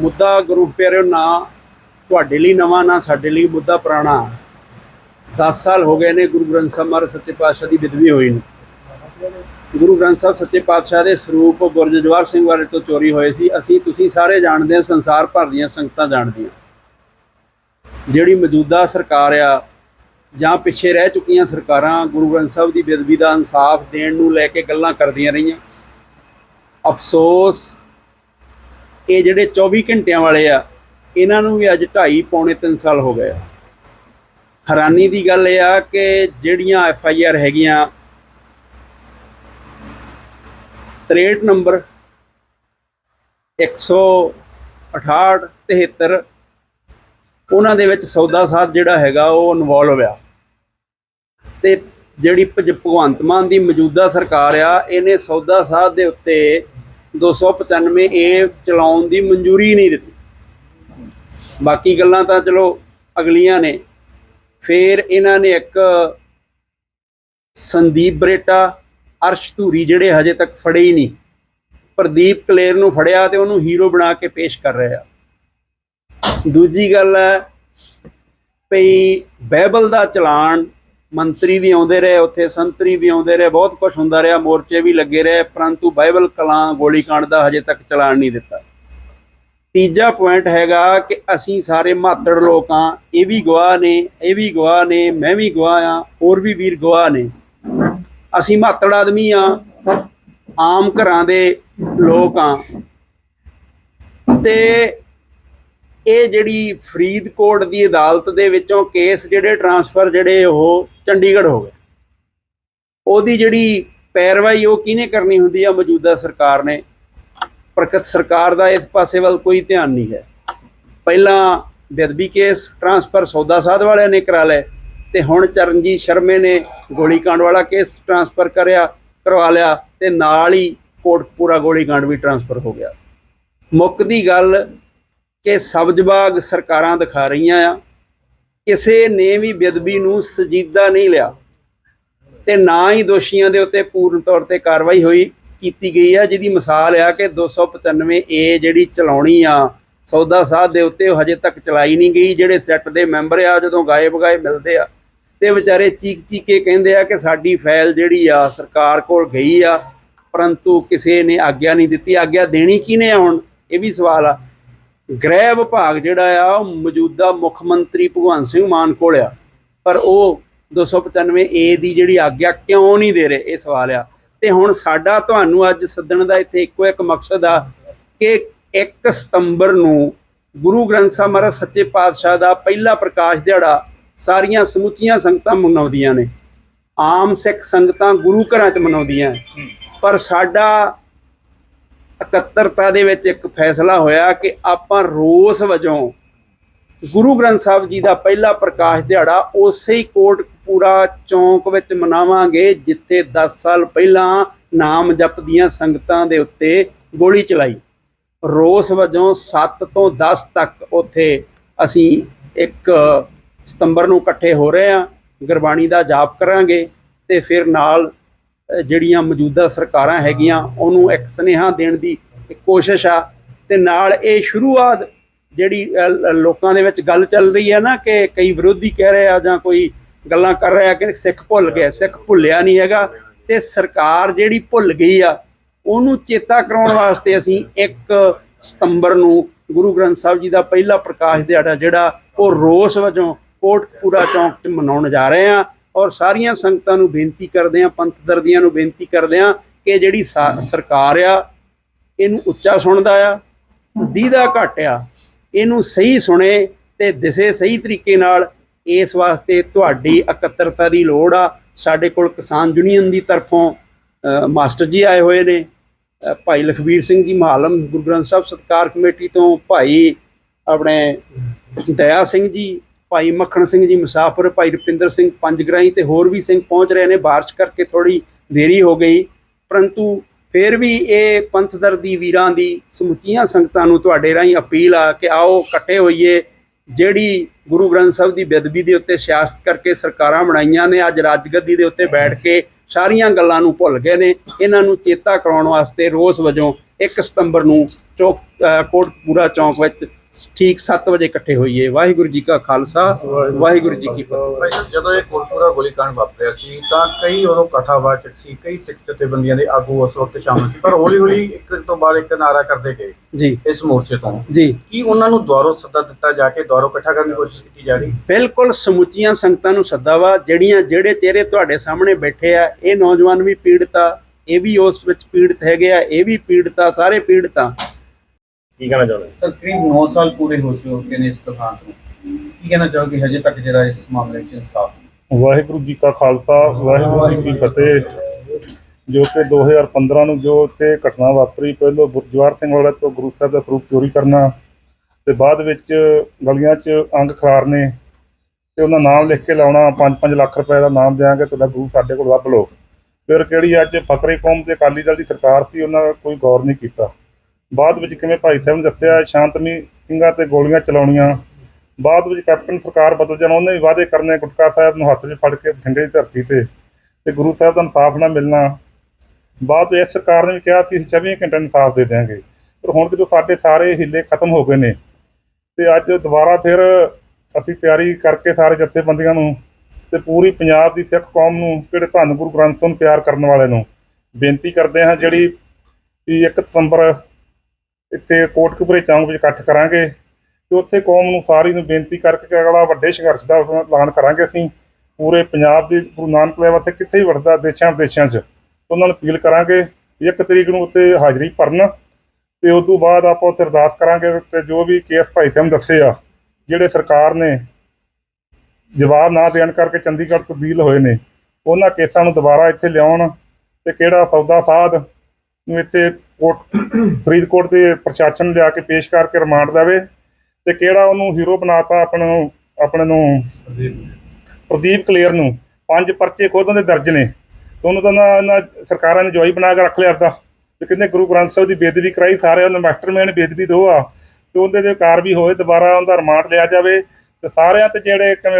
ਮੁੱਦਾ ਗੁਰੂ ਪਿਆਰਿਓ, ਨਾ ਤੁਹਾਡੇ ਲਈ ਨਵਾਂ, ਨਾ ਸਾਡੇ ਲਈ ਮੁੱਦਾ ਪੁਰਾਣਾ। 10 ਸਾਲ ਹੋ ਗਏ ਨੇ ਗੁਰੂ ਗ੍ਰੰਥ ਸਾਹਿਬ ਮਹਾਰਾਜ ਸੱਚੇ ਪਾਤਸ਼ਾਹ ਦੀ ਬਿਦਵੀ ਹੋਈ ਨੂੰ। ਗੁਰੂ ਗ੍ਰੰਥ ਸਾਹਿਬ ਸੱਚੇ ਪਾਤਸ਼ਾਹ ਦੇ ਸਰੂਪ ਗੁਰਜ ਜਵਾਰ ਸਿੰਘ ਵਾਲੇ ਤੋਂ ਚੋਰੀ ਹੋਏ ਸੀ। ਅਸੀਂ ਤੁਸੀਂ ਸਾਰੇ ਜਾਣਦੇ ਹਾਂ, ਸੰਸਾਰ ਭਰ ਦੀਆਂ ਸੰਗਤਾਂ ਜਾਣਦੀਆਂ। ਜਿਹੜੀ ਮੌਜੂਦਾ ਸਰਕਾਰ ਆ, ਜਾਂ ਪਿੱਛੇ ਰਹਿ ਚੁੱਕੀਆਂ ਸਰਕਾਰਾਂ, ਗੁਰੂ ਗ੍ਰੰਥ ਸਾਹਿਬ ਦੀ ਬੇਦਬੀ ਦਾ ਇਨਸਾਫ ਦੇਣ ਨੂੰ ਲੈ ਕੇ ਗੱਲਾਂ ਕਰਦੀਆਂ ਰਹੀਆਂ। ਅਫਸੋਸ ਇਹ ਜਿਹੜੇ 24 ਘੰਟਿਆਂ ਵਾਲੇ ਆ, ਇਹਨਾਂ ਨੂੰ ਵੀ ਅੱਜ 2.5 ਪੌਣੇ 3 ਸਾਲ ਹੋ ਗਏ ਆ। ਹੈਰਾਨੀ ਦੀ ਗੱਲ ਇਹ ਆ ਕਿ ਜਿਹੜੀਆਂ ਐਫ ਆਈ ਆਰ ਹੈਗੀਆਂ 63 ਨੰਬਰ 168 73 ਉਹਨਾਂ ਦੇ ਵਿੱਚ ਸੌਦਾ ਸਾਧ ਜਿਹੜਾ ਹੈਗਾ ਉਹ ਇਨਵੋਲਵ ਆ। ਤੇ ਜਿਹੜੀ ਭਗਵੰਤ ਮਾਨ ਦੀ ਮੌਜੂਦਾ ਸਰਕਾਰ ਆ, ਇਹਨੇ ਸੌਦਾ ਸਾਧ ਦੇ ਉੱਤੇ 295 ਏ ਚਲਾਉਣ ਦੀ ਮਨਜ਼ੂਰੀ ਨਹੀਂ ਦਿੱਤੀ। ਬਾਕੀ ਗੱਲਾਂ ਤਾਂ ਚਲੋ ਅਗਲੀਆਂ ਨੇ। ਫਿਰ ਇਹਨਾਂ ਨੇ ਇੱਕ ਸੰਦੀਪ ਬਰੇਟਾ, ਅਰਸ਼ ਧੂਰੀ ਜਿਹੜੇ ਹਜੇ ਤੱਕ ਫੜੇ ਹੀ ਨਹੀਂ। ਪ੍ਰਦੀਪ ਕਲੇਰ ਨੂੰ ਫੜਿਆ ਤੇ ਉਹਨੂੰ ਹੀਰੋ ਬਣਾ ਕੇ ਪੇਸ਼ ਕਰ ਰਿਹਾ ਦੂਜੀ ਗੱਲ ਹੈ, ਭਈ ਬਾਈਬਲ ਦਾ ਚਲਾਨ ਮੰਤਰੀ ਵੀ ਆਉਂਦੇ ਰਹੇ, ਉੱਥੇ ਸੰਤਰੀ ਵੀ ਆਉਂਦੇ ਰਹੇ, ਬਹੁਤ ਕੁਝ ਹੁੰਦਾ ਰਿਹਾ, ਮੋਰਚੇ ਵੀ ਲੱਗੇ ਰਹੇ, ਪਰੰਤੂ ਬਾਈਬਲ ਕਲਾਂ ਗੋਲੀकांड ਦਾ ਹਜੇ ਤੱਕ ਚਲਾਨ ਨਹੀਂ ਦਿੱਤਾ। ਤੀਜਾ ਪੁਆਇੰਟ ਹੈਗਾ ਕਿ ਅਸੀਂ ਸਾਰੇ ਮਾਤੜ ਲੋਕ ਆ ਇਹ ਵੀ ਗਵਾਹ ਨੇ, ਇਹ ਵੀ ਗਵਾਹ ਨੇ, ਮੈਂ ਵੀ ਗਵਾਹ ਆ ਹੋਰ ਵੀ ਵੀਰ ਗਵਾਹ ਨੇ। ਅਸੀਂ ਮਾਤੜ ਆਦਮੀ ਆ ਆਮ ਘਰਾਂ ਦੇ ਲੋਕ ਆ ਤੇ ਇਹ ਜਿਹੜੀ ਫਰੀਦਕੋਟ ਦੀ ਅਦਾਲਤ ਦੇ ਵਿੱਚੋਂ ਕੇਸ ਜਿਹੜੇ ਟਰਾਂਸਫਰ ਜਿਹੜੇ ਉਹ ਚੰਡੀਗੜ੍ਹ ਹੋ ਗਏ। ਉਹਦੀ ਜਿਹੜੀ ਪੈਰਵਾਈ ਉਹ ਕਿਹਨੇ ਕਰਨੀ ਹੁੰਦੀ ਆ? ਮੌਜੂਦਾ ਸਰਕਾਰ ਨੇ। ਪ੍ਰਕਤ ਸਰਕਾਰ ਦਾ ਇਸ ਪਾਸੇ ਵੱਲ ਕੋਈ ਧਿਆਨ ਨਹੀਂ ਹੈ। ਪਹਿਲਾਂ ਬਦਬੀ ਕੇਸ ਟ੍ਰਾਂਸਫਰ ਸੌਦਾ ਸਾਧ ਵਾਲਿਆਂ ਨੇ ਕਰਾ ਲਏ ਤੇ ਹੁਣ ਚਰਨਜੀਤ ਸ਼ਰਮੇ ਨੇ ਗੋਲੀकांड ਵਾਲਾ ਕੇਸ ਟ੍ਰਾਂਸਫਰ ਕਰਿਆ, ਕਰਵਾ ਲਿਆ ਤੇ ਨਾਲ ਹੀ ਕੋਟਪੂਰਾ ਗੋਲੀकांड ਵੀ ਟ੍ਰਾਂਸਫਰ ਹੋ ਗਿਆ। ਮੁੱਖ ਦੀ ਗੱਲ ਕਿ ਸਬਜ਼ ਬਾਗ ਸਰਕਾਰਾਂ ਦਿਖਾ ਰਹੀਆਂ ਆ। ਕਿਸੇ ਨੇ ਵੀ ਬੇਦਬੀ ਨੂੰ ਸਜੀਦਾ ਨਹੀਂ ਲਿਆ ਤੇ ਨਾ ਹੀ ਦੋਸ਼ੀਆਂ ਦੇ ਉੱਤੇ ਪੂਰਨ ਤੌਰ ਤੇ ਕਾਰਵਾਈ ਹੋਈ, ਕੀਤੀ ਗਈ ਆ, ਜਿਹਦੀ ਮਿਸਾਲ ਆ ਕਿ 295 ਏ ਜਿਹੜੀ ਚਲਾਉਣੀ ਆ, ਸੌਦਾ ਸਾਧ ਦੇ ਉੱਤੇ ਉਹ ਹਜੇ ਤੱਕ ਚਲਾਈ ਨਹੀਂ ਗਈ, ਜਿਹੜੇ ਸੈੱਟ ਦੇ ਮੈਂਬਰ ਆ, ਜਦੋਂ ਗਾਏ ਬਗਾਏ ਮਿਲਦੇ ਆ, ਤੇ ਵਿਚਾਰੇ ਚੀਕ ਚੀਕ ਕੇ ਕਹਿੰਦੇ ਆ ਕਿ ਸਾਡੀ ਫਾਈਲ ਜਿਹੜੀ ਆ ਸਰਕਾਰ ਕੋਲ ਗਈ ਆ, ਪਰੰਤੂ ਕਿਸੇ ਨੇ ਆਗਿਆ ਨਹੀਂ ਦਿੱਤੀ, ਆਗਿਆ ਦੇਣੀ ਕਿਹਨੇ ਆ ਹੁਣ? ਇਹ ਵੀ ਸਵਾਲ ਆ। ਗ੍ਰਹਿ ਵਿਭਾਗ ਜਿਹੜਾ ਆ, ਉਹ ਮੌਜੂਦਾ ਮੁੱਖ ਮੰਤਰੀ ਭਗਵੰਤ ਸਿੰਘ ਮਾਨ ਕੋਲ ਆ। ਪਰ ਉਹ 295 ਏ ਦੀ ਜਿਹੜੀ ਆਗਿਆ ਕਿਉਂ ਨਹੀਂ ਦੇ ਰਹੇ, ਇਹ ਸਵਾਲ ਆ। ਤੇ ਹੁਣ ਸਾਡਾ ਤੁਹਾਨੂੰ ਅੱਜ ਸੱਦਣ ਦਾ ਇੱਥੇ ਇੱਕੋ ਇੱਕ ਮਕਸਦ ਆ ਕਿ 1 ਸਤੰਬਰ ਨੂੰ ਗੁਰੂ ਗ੍ਰੰਥ ਸਾਹਿਬ ਮਹਾਰਾਜ ਸੱਚੇ ਪਾਤਸ਼ਾਹ ਦਾ ਪਹਿਲਾ ਪ੍ਰਕਾਸ਼ ਦਿਹਾੜਾ ਸਾਰੀਆਂ ਸਮੁੱਚੀਆਂ ਸੰਗਤਾਂ ਮਨਾਉਂਦੀਆਂ ਨੇ। ਆਮ ਸਿੱਖ ਸੰਗਤਾਂ ਗੁਰੂ ਘਰਾਂ 'ਚ ਮਨਾਉਂਦੀਆਂ। ਪਰ ਸਾਡਾ ਇਕੱਤਰਤਾ ਦੇ ਵਿੱਚ ਇੱਕ ਫੈਸਲਾ ਹੋਇਆ ਕਿ ਆਪਾਂ ਰੋਸ ਵਜੋਂ ਗੁਰੂ ਗ੍ਰੰਥ ਸਾਹਿਬ ਜੀ ਦਾ ਪਹਿਲਾ ਪ੍ਰਕਾਸ਼ ਦਿਹਾੜਾ ਉਸੇ ਹੀ ਕੋਟਕਪੂਰਾ ਚੌਂਕ ਵਿੱਚ ਮਨਾਵਾਂਗੇ, ਜਿੱਥੇ 10 ਸਾਲ ਪਹਿਲਾਂ ਨਾਮ ਜਪਦੀਆਂ ਸੰਗਤਾਂ ਦੇ ਉੱਤੇ ਗੋਲੀ ਚਲਾਈ। ਰੋਸ ਵਜੋਂ 7 ਤੋਂ 10 ਤੱਕ ਉੱਥੇ ਅਸੀਂ ਇੱਕ ਸਤੰਬਰ ਨੂੰ ਇਕੱਠੇ ਹੋ ਰਹੇ ਹਾਂ, ਗੁਰਬਾਣੀ ਦਾ ਜਾਪ ਕਰਾਂਗੇ ਤੇ ਫਿਰ ਨਾਲ ਜਿਹੜੀਆਂ ਮੌਜੂਦਾ ਸਰਕਾਰਾਂ ਹੈਗੀਆਂ, ਉਹਨੂੰ ਇੱਕ ਸੁਨੇਹਾ ਦੇਣ ਦੀ ਕੋਸ਼ਿਸ਼ ਆ। ਤੇ ਨਾਲ ਇਹ ਸ਼ੁਰੂਆਤ ਜਿਹੜੀ ਲੋਕਾਂ ਦੇ ਵਿੱਚ ਗੱਲ ਚੱਲ ਰਹੀ ਹੈ ਨਾ ਕਿ ਕਈ ਵਿਰੋਧੀ ਕਹਿ ਰਹੇ ਆ ਜਾਂ ਕੋਈ ਗੱਲਾਂ ਕਰ ਰਿਹਾ ਕਿ ਸਿੱਖ ਭੁੱਲ ਗਏ, ਸਿੱਖ ਭੁੱਲਿਆ ਨਹੀਂ ਹੈਗਾ। ਤੇ ਸਰਕਾਰ ਜਿਹੜੀ ਭੁੱਲ ਗਈ ਆ, ਉਹਨੂੰ ਚੇਤਾ ਕਰਾਉਣ ਵਾਸਤੇ ਅਸੀਂ 1 ਸਤੰਬਰ ਨੂੰ ਗੁਰੂ ਗ੍ਰੰਥ ਸਾਹਿਬ ਜੀ ਦਾ ਪਹਿਲਾ ਪ੍ਰਕਾਸ਼ ਦਿਹਾੜਾ, ਜਿਹੜਾ ਉਹ ਰੋਸ ਵਜੋਂ ਕੋਟਕਪੂਰਾ ਚੌਂਕ 'ਚ ਮਨਾਉਣ ਜਾ ਰਹੇ ਹਾਂ। ਔਰ ਸਾਰੀਆਂ ਸੰਗਤਾਂ ਨੂੰ ਬੇਨਤੀ ਕਰਦੇ ਹਾਂ, ਪੰਥ ਦਰਦੀਆਂ ਨੂੰ ਬੇਨਤੀ ਕਰਦੇ ਹਾਂ ਕਿ ਜਿਹੜੀ ਸਾ- ਸਰਕਾਰ ਆ, ਇਹਨੂੰ ਉੱਚਾ ਸੁਣਦਾ ਆ, ਦੀਦਾ ਘੱਟ ਆ, ਇਹਨੂੰ ਸਹੀ ਸੁਣੇ ਤੇ ਦਿਸੇ ਸਹੀ ਤਰੀਕੇ ਨਾਲ ਇਸ ਵਾਸਤੇ ਤੁਹਾਡੀ ਇਕੱਤਰਤਾ ਦੀ ਲੋੜ ਆ। ਸਾਡੇ ਕੋਲ ਕਿਸਾਨ ਯੂਨੀਅਨ ਦੀ ਤਰਫੋਂ ਮਾਸਟਰ ਜੀ ਆਏ ਹੋਏ ਨੇ ਭਾਈ ਲਖਵੀਰ ਸਿੰਘ ਜੀ ਮਹਾਲਮ, ਗੁਰੂ ਗ੍ਰੰਥ ਸਾਹਿਬ ਸਤਕਾਰ ਕਮੇਟੀ ਤੋਂ ਭਾਈ ਆਪਣੇ ਦਇਆ ਸਿੰਘ ਜੀ ਭਾਈ ਮੱਖਣ ਸਿੰਘ ਜੀ ਮੁਸਾਫਰ ਭਾਈ ਰੁਪਿੰਦਰ ਸਿੰਘ ਪੰਜਗਰਾਈ ਤੇ ਹੋਰ ਵੀ ਸਿੰਘ ਪਹੁੰਚ ਰਹੇ ਨੇ। ਬਾਰਿਸ਼ ਕਰਕੇ ਥੋੜੀ ਦੇਰੀ ਹੋ ਗਈ ਪਰੰਤੂ ਫਿਰ ਵੀ ਇਹ ਪੰਥ ਦਰਦੀ ਵੀਰਾਂ ਦੀ ਸਮੁੱਚੀਆਂ ਸੰਗਤਾਂ ਨੂੰ ਤੁਹਾਡੇ ਰਾਹੀਂ ਅਪੀਲ ਆ ਕਿ ਆਓ ਇਕੱਠੇ ਹੋਈਏ। ਜਿਹੜੀ ਗੁਰੂ ਗ੍ਰੰਥ ਸਾਹਿਬ ਦੀ ਬੇਅਦਬੀ ਦੇ ਉੱਤੇ ਸਿਆਸਤ ਕਰਕੇ ਸਰਕਾਰਾਂ ਬਣਾਈਆਂ ਨੇ ਅੱਜ ਰਾਜਗੱਦੀ ਦੇ ਉੱਤੇ ਬੈਠ ਕੇ ਸਾਰੀਆਂ ਗੱਲਾਂ ਨੂੰ ਭੁੱਲ ਗਏ ਨੇ। ਇਹਨਾਂ ਨੂੰ ਚੇਤਾ ਕਰਾਉਣ ਵਾਸਤੇ ਰੋਸ ਵਜੋਂ 1 ਸਤੰਬਰ ਨੂੰ ਚੌਕ ਅ, ਚੌਂਕ ਵਿੱਚ ਠੀਕ 7 ਵਜੇ ਇਕੱਠੇ ਹੋਈਏ। ਵਾਹਿਗੁਰੂ ਜੀ ਕਾ ਖਾਲਸਾ ਵਾਹਿਗੁਰੂ ਜੀ ਕੀ ਫਤਿਹ। ਜਦੋਂ ਇਹ ਕੋਟਪੂਰਾ ਗੋਲੀकांड ਵਾਪਰਿਆ ਸੀ ਤਾਂ ਕਈ ਉਦੋਂ ਕਥਾਵਾਚਕ ਸੀ ਕਈ ਸਿੱਖ ਜਥੇਬੰਦੀਆਂ ਦੇ ਆਗੂ ਉਸ ਵਕਤ ਸ਼ਾਮਲ ਸੀ। ਪਰ ਹੌਲੀ ਹੌਲੀ ਇੱਕ ਤੋਂ ਬਾਅਦ ਇੱਕ ਨਾਰਾ ਕਰਦੇ ਗਏ ਜੀ। ਇਸ ਮੋਰਚੇ ਤੋਂ। ਜੀ। ਕੀ ਉਹਨਾਂ ਨੂੰ ਦੁਆਰੋਂ ਸੱਦਾ ਦਿੱਤਾ ਜਾ ਕੇ ਦੁਆਰੋਂ ਇਕੱਠਾ ਕਰਨ ਦੀ ਕੋਸ਼ਿਸ਼ ਕੀਤੀ ਜਾ ਰਹੀ? ਬਿਲਕੁਲ ਸਮੁੱਚੀਆਂ ਸੰਗਤਾਂ ਨੂੰ ਸੱਦਾ ਵਾ ਜਿਹੜੀਆਂ ਜਿਹੜੇ ਚਿਹਰੇ ਤੁਹਾਡੇ ਸਾਹਮਣੇ ਬੈਠੇ ਆ ਇਹ ਨੌਜਵਾਨ ਵੀ ਪੀੜਤ ਇਹ ਵੀ ਉਸ ਵਿੱਚ ਪੀੜਤ ਹੈਗੇ ਆ ਇਹ ਵੀ ਪੀੜਤ ਸਾਰੇ ਪੀੜਤ ਕੀ ਕਹਿਣਾ ਚਾਹੁੰਦੇ ਸਰ ਕਰੀਬ 9 ਸਾਲ ਪੂਰੇ ਹੋ ਚੁੱਕੇ ਨੇ ਇਸ ਦੁਕਾਨ ਤੋਂ। ਕੀ ਕਹਿਣਾ ਚਾਹੋਗੇ ਹਜੇ ਤੱਕ ਜਿਹੜਾ ਇਸ ਮਾਮਲੇ ਵਿੱਚ ਇਨਸਾਫ? ਵਾਹਿਗੁਰੂ ਜੀ ਕਾ ਖਾਲਸਾ ਵਾਹਿਗੁਰੂ ਜੀ ਕੀ ਫਤਿਹ। ਜੋ ਕਿ 2015 ਨੂੰ ਜੋ ਇੱਥੇ ਘਟਨਾ ਵਾਪਰੀ ਪਹਿਲੋਂ ਗੁਰਜਵਾਰ ਸਿੰਘ ਵਾਲਾ ਤੋਂ ਗੁਰੂ ਸਾਹਿਬ ਦਾ ਸਰੂਪ ਚੋਰੀ ਕਰਨਾ ਤੇ ਬਾਅਦ ਵਿੱਚ ਗਲੀਆਂ 'ਚ ਅੰਗ ਖਿਲਾਰਨੇ ਤੇ ਉਹਨਾਂ ਨਾਮ ਲਿਖ ਕੇ ਲਾਉਣਾ 5-5 ਲੱਖ ਰੁਪਏ ਦਾ ਨਾਮ ਦਿਆਂਗੇ ਤੁਹਾਡਾ ਗੁਰੂ ਸਾਡੇ ਕੋਲ ਲੱਭ ਲਓ। ਫਿਰ ਕਿਹੜੀ ਅੱਜ ਫਕਰੇ ਕੌਮ ਤੇ ਅਕਾਲੀ ਦਲ ਦੀ ਸਰਕਾਰ ਸੀ ਉਹਨਾਂ ਕੋਈ ਗੌਰ ਨਹੀਂ ਕੀਤਾ। ਬਾਅਦ ਵਿੱਚ ਕਿਵੇਂ ਭਾਈ ਸਾਹਿਬ ਨੇ ਦੱਸਿਆ, ਸ਼ਾਂਤਮਈ ਸਿੰਘਾਂ ਤੇ ਗੋਲੀਆਂ ਚਲਾਉਣੀਆਂ। ਬਾਅਦ ਵਿੱਚ ਕੈਪਟਨ ਸਰਕਾਰ ਬਦਲ ਜਾਣ, ਉਹਨੇ ਵੀ ਵਾਅਦੇ ਕਰਨੇ ਗੁਟਕਾ ਸਾਹਿਬ ਨੂੰ ਹੱਥ 'ਚ ਫੜ ਕੇ ਬਠਿੰਡੇ ਦੀ ਧਰਤੀ ਤੇ ਤੇ ਗੁਰੂ ਸਾਹਿਬ ਦਾ ਇਨਸਾਫ ਨਾ ਮਿਲਣਾ। ਬਾਅਦ ਵਿੱਚ ਸਰਕਾਰ ਨੇ ਵੀ ਕਿਹਾ ਸੀ, ਅਸੀਂ 24 ਘੰਟੇ ਇਨਸਾਫ ਦੇ ਦਿਆਂਗੇ। ਪਰ ਹੁਣ ਜਦੋਂ ਸਾਡੇ ਸਾਰੇ ਹਿੱਲੇ ਖਤਮ ਹੋ ਗਏ ਨੇ, ਤੇ ਅੱਜ ਦੁਬਾਰਾ ਫਿਰ ਅਸੀਂ ਤਿਆਰੀ ਕਰਕੇ ਸਾਰੇ ਜਥੇਬੰਦੀਆਂ ਨੂੰ ਤੇ ਪੂਰੀ ਪੰਜਾਬ ਦੀ ਸਿੱਖ ਕੌਮ ਨੂੰ ਕਿਹੜੇ ਧੰਨ ਗੁਰੂ ਗ੍ਰੰਥ ਸਾਹਿਬ ਨੂੰ ਪਿਆਰ ਕਰਨ ਵਾਲੇ ਨੂੰ ਬੇਨਤੀ ਕਰਦੇ ਹਾਂ, ਜਿਹੜੀ ਵੀ 1 ਦਸੰਬਰ ਇੱਥੇ ਕੋਟਕਪੁਰੇ ਚੌਂਕ ਵਿੱਚ ਇਕੱਠ ਕਰਾਂਗੇ ਤੇ ਉੱਥੇ ਕੌਮ ਨੂੰ ਸਾਰੀ ਨੂੰ ਬੇਨਤੀ ਕਰਕੇ ਕਿ ਅਗਲਾ ਵੱਡੇ ਸੰਘਰਸ਼ ਦਾ ਐਲਾਨ ਕਰਾਂਗੇ ਅਸੀਂ। ਪੂਰੇ ਪੰਜਾਬ ਦੇ, ਗੁਰੂ ਨਾਨਕ ਦੇਵ ਉੱਥੇ ਕਿੱਥੇ ਹੀ ਵੜਦਾ ਦੇਸ਼ਾਂ ਵਿਦੇਸ਼ਾਂ 'ਚ, ਉਹਨਾਂ ਨੂੰ ਅਪੀਲ ਕਰਾਂਗੇ ਵੀ ਇੱਕ ਤਰੀਕ ਨੂੰ ਉੱਥੇ ਹਾਜ਼ਰੀ ਭਰਨ ਤੇ ਉਸ ਤੋਂ ਬਾਅਦ ਆਪਾਂ ਉੱਥੇ ਅਰਦਾਸ ਕਰਾਂਗੇ ਤੇ ਜੋ ਵੀ ਕੇਸ ਭਾਈ ਸਾਹਿਬ ਨੇ ਦੱਸੇ ਆ, ਜਿਹੜੇ ਸਰਕਾਰ ਨੇ ਜਵਾਬ ਨਾ ਦੇਣ ਕਰਕੇ ਚੰਡੀਗੜ੍ਹ ਤਬਦੀਲ ਹੋਏ ਨੇ, ਉਹਨਾਂ ਕੇਸਾਂ ਨੂੰ ਦੁਬਾਰਾ ਇੱਥੇ ਲਿਆਉਣ ਤੇ ਕਿਹੜਾ ਸੌਦਾ ਸਾਧ ਨੂੰ ਇੱਥੇ ਕੋਟ ਫਰੀਦਕੋਟ ਦੇ ਪ੍ਰਸ਼ਾਸਨ ਲਿਆ ਕੇ ਪੇਸ਼ ਕਰਕੇ ਰਿਮਾਂਡ ਦੇਵੇ ਤੇ ਕਿਹੜਾ ਉਹਨੂੰ ਹੀਰੋ ਬਣਾਤਾ ਆਪਣੇ ਆਪਣੇ ਨੂੰ ਪ੍ਰਦੀਪ ਕਲੇਰ ਨੂੰ। ਪੰਜ ਪਰਚੇ ਖੁਦ ਉਹਦੇ ਦਰਜ ਨੇ। ਤੇ ਉਹਨੂੰ ਤਾਂ ਨਾ ਸਰਕਾਰਾਂ ਨੇ ਜਵਾਈ ਬਣਾ ਕੇ ਰੱਖ ਲਿਆ ਆਪਦਾ। ਤੇ ਕਿੰਨੇ ਗੁਰੂ ਗ੍ਰੰਥ ਸਾਹਿਬ ਦੀ ਬੇਦਬੀ ਕਰਾਈ, ਸਾਰੇ ਉਹਨੇ ਮਾਸਟਰਮੈਨ ਬੇਦਬੀ ਦੋ ਆ। ਤੇ ਉਹਦੇ ਦੇ ਕਾਰ ਵੀ ਹੋਏ ਦੁਬਾਰਾ ਉਹਦਾ ਰਿਮਾਂਡ ਲਿਆ ਜਾਵੇ। ਤੇ ਸਾਰਿਆਂ ਤੇ ਜਿਹੜੇ ਕਿਵੇਂ